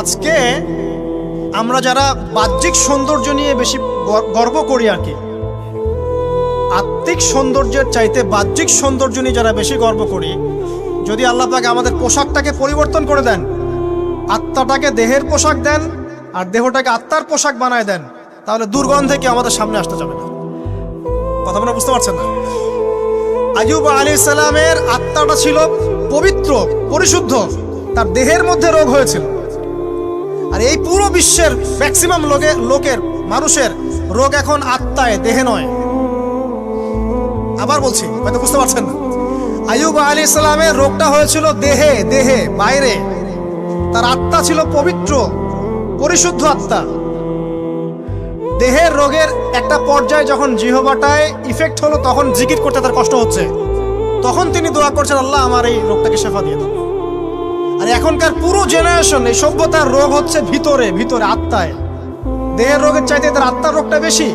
আজকে আমরা যারা বাহ্যিক সৌন্দর্য নিয়ে বেশি গর্ব করি আর কি, আত্মিক সৌন্দর্যের চাইতে বাহ্যিক সৌন্দর্য নিয়ে যারা বেশি গর্ব করি, যদি আল্লাহ পাকে আমাদের পোশাকটাকে পরিবর্তন করে দেন, আত্মাটাকে দেহের পোশাক দেন, আর দেহটাকে আত্মার পোশাক বানায় দেন, তাহলে দুর্গন্ধে কি আমাদের সামনে আসতে যাবে না। কথা মনে বুঝতে পারছেন না? আয়ুব আলী সালামের আত্মাটা ছিল পবিত্র, পরিশুদ্ধ, তার দেহের মধ্যে রোগ হয়েছিল। আর এই পুরো বিশ্বের ম্যাক্সিমাম লোকে লোকের, মানুষের রোগ এখন আত্মায়, দেহে নয়। আবার বলছি, হয়তো বুঝতে পারছেন না। আয়ুব আলী ইসলামের রোগটা হয়েছিল দেহে দেহে, বাইরে। তার আত্মা ছিল পবিত্র, পরিশুদ্ধ আত্মা। দেহের রোগের একটা পর্যায়ে যখন জিহবাটায় ইফেক্ট হলো, তখন জিকির করতে তার কষ্ট হচ্ছে। তখন তিনি দোয়া করছেন, আল্লাহ আমার এই রোগটাকে শেফা দিয়ে দাও। আর এখনকার পুরো জেনারেশন এই সভ্যতার রোগ হচ্ছে ভিতরে ভিতরে, আত্মায়। দেহের রোগের চাইতে তার আত্মার রোগটা বেশি।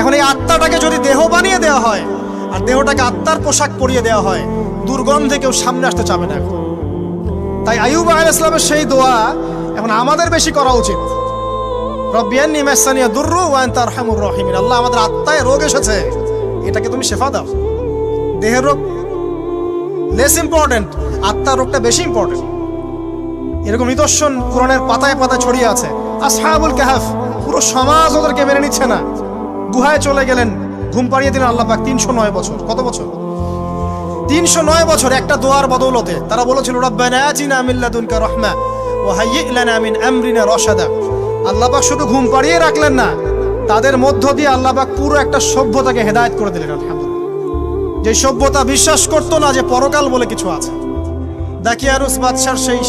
এখন এই আত্মাটাকে যদি দেহ বানিয়ে দেওয়া হয়, আর দেহটাকে আত্মার পোশাক পরিয়ে দেওয়া হয়, দুর্গন্ধে কেউ সামনে আসতে চাবে না এখন। তাই আয়ুব আল ইসলামের সেই দোয়া এখন আমাদের বেশি করা উচিত। আল্লাহ আমাদের আত্মায় রোগ এসেছে, এটাকে তুমি শেফা দাও। দেহের রোগ লেস ইম্পর্টেন্ট আত্মার রোগটা বেশি ইম্পর্টেন্ট এরকম নিদর্শন কোরআনের পাতায় পাতায় ছড়িয়ে আছে। আসহাবুল কাহাফ, পুরো সমাজ ওদেরকে মেনে নিচ্ছে না। গুহায় চলে গেলেন, ঘুম পাড়িয়ে দিলেন আল্লাহ পাক তিনশো নয় বছর। কত বছর? তিনশো নয় বছর, একটা দোয়ার বদৌলতে। তারা বলেছিল, রব্বানা আতিনা মিন লাদুনকা রাহমা ওয়া হাইয়্যি লানা মিন আমরিনা পাক শুধু ঘুম পাড়িয়ে রাখলেন না, তাদের মধ্য দিয়ে আল্লাহ পাক পুরো একটা সভ্যতাকে হেদায়েত করে দিলেন, আলহামদুলিল্লাহ। যে সভ্যতা বিশ্বাস করতো না যে পরকাল বলে কিছু আছে। দাকিয়ারুস বাদশার সেই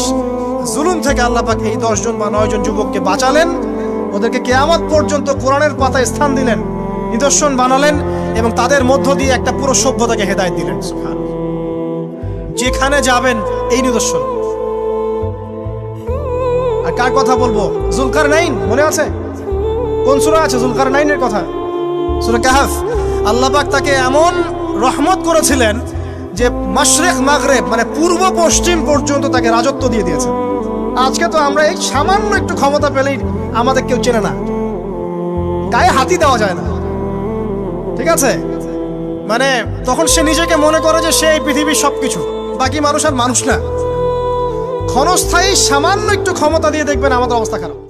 জুলুম থেকে আল্লাহ পাক এই দশজন বা নয়জন যুবককে বাঁচালেন? ওদেরকে কেয়ামত পর্যন্ত কোরআনের পাতায় স্থান দিলেন, নিদর্শন বানালেন এবং তাদের মধ্য দিয়ে একটা পুরো সভ্যতাকে হেদায়েত দিলেন। যেখানে যাবেন এই নিদর্শন। আর কার কথা বলব? জুলকার নাইন মনে আছে? কোন সুরা আছে জুলকার নাইনের কথা? সুরা কাহাফ। আল্লাহ পাক তাকে এমন রহমত করেছিলেন যে মাশরেক মাগরেব মানে পূর্ব পশ্চিম পর্যন্ত তাকে রাজত্ব দিয়ে দিয়েছে। আজকে তো আমরা এই সামান্য একটু ক্ষমতা পেলেই আমাদের কেউ চেনে না। গায়ে হাতি দেওয়া যায় না। ঠিক আছে? মানে তখন সে নিজেকে মনে করে যে সে এই পৃথিবীর সবকিছু, বাকি মানুষ আর মানুষ না। ক্ষণস্থায়ী সামান্য একটু ক্ষমতা দিয়ে দেখবেন আমাদের অবস্থা খারাপ।